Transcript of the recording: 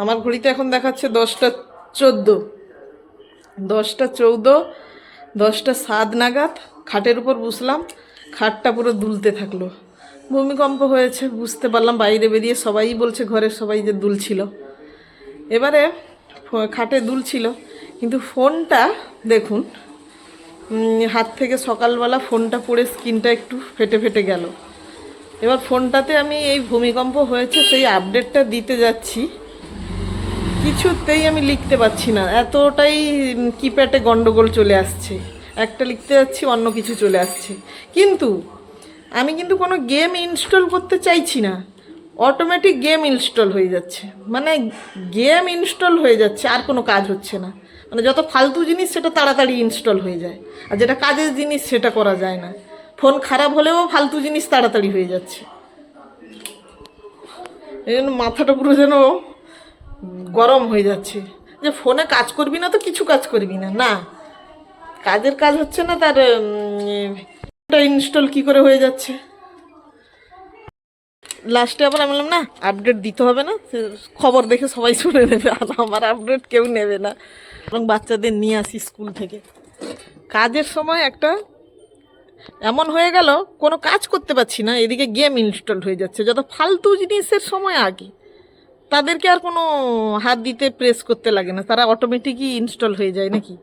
আমার ঘড়িতে এখন দেখাচ্ছে দশটা চোদ্দ। দশটা চৌদ্দ, দশটা সাত নাগাদ খাটের উপর বসলাম, খাটটা পুরো দুলতে থাকল। ভূমিকম্প হয়েছে, বুঝতে পারলাম, বাইরে বেরিয়ে সবাই বলছে ঘরের সবাই যে দুলছিল। এবারে খাটে দুলছিল, কিন্তু ফোনটা দেখুন হাত থেকে সকালবেলা ফোনটা পড়ে স্ক্রিনটা একটু ফেটে ফেটে গেল। এবার ফোনটাতে আমি এই ভূমিকম্প হয়েছে সেই আপডেটটা দিতে যাচ্ছি। কিছুতেই আমি লিখতে পারছি না। এতটাই কিপ্যাডে গন্ডগোল চলে আসছে। একটা লিখতে যাচ্ছি, অন্য কিছু চলে আসছে। কিন্তু, আমি কিন্তু কোনো গেম ইনস্টল করতে চাইছি না। অটোমেটিক গেম ইনস্টল হয়ে যাচ্ছে। মানে গেম ইনস্টল হয়ে যাচ্ছে, আর কোনো কাজ হচ্ছে না। মানে যত ফালতু জিনিস, সেটা তাড়াতাড়ি ইনস্টল হয়ে যায়। আর যেটা কাজের জিনিস, সেটা করা যায় না। ফোন খারাপ হলেও ফালতু জিনিস তাড়াতাড়ি হয়ে যাচ্ছে। এই জন্য মাথাটা পুরো যেন গরম হয়ে যাচ্ছে। যে ফোনে কাজ করবি না তো কিছু কাজ করবি না না। কাজের কাজ হচ্ছে না তার ইনস্টল কি করে হয়ে যাচ্ছে। লাস্টে আবার আমি বললাম, না আপডেট দিতে হবে না। খবর দেখে সবাই শুনে নেবে, আর আমার আপডেট কেউ নেবে না। এবং বাচ্চাদের নিয়ে আসি স্কুল থেকে। কাজের সময় একটা এমন হয়ে গেল, কোনো কাজ করতে পারছি না, এদিকে গেম ইনস্টল হয়ে যাচ্ছে। যত ফালতু জিনিসের সময় আগে। তাদেরকে আর কোনো হাত দিতে প্রেস করতে লাগে না। তারা অটোমেটিকই ইনস্টল হয়ে যায় নাকি?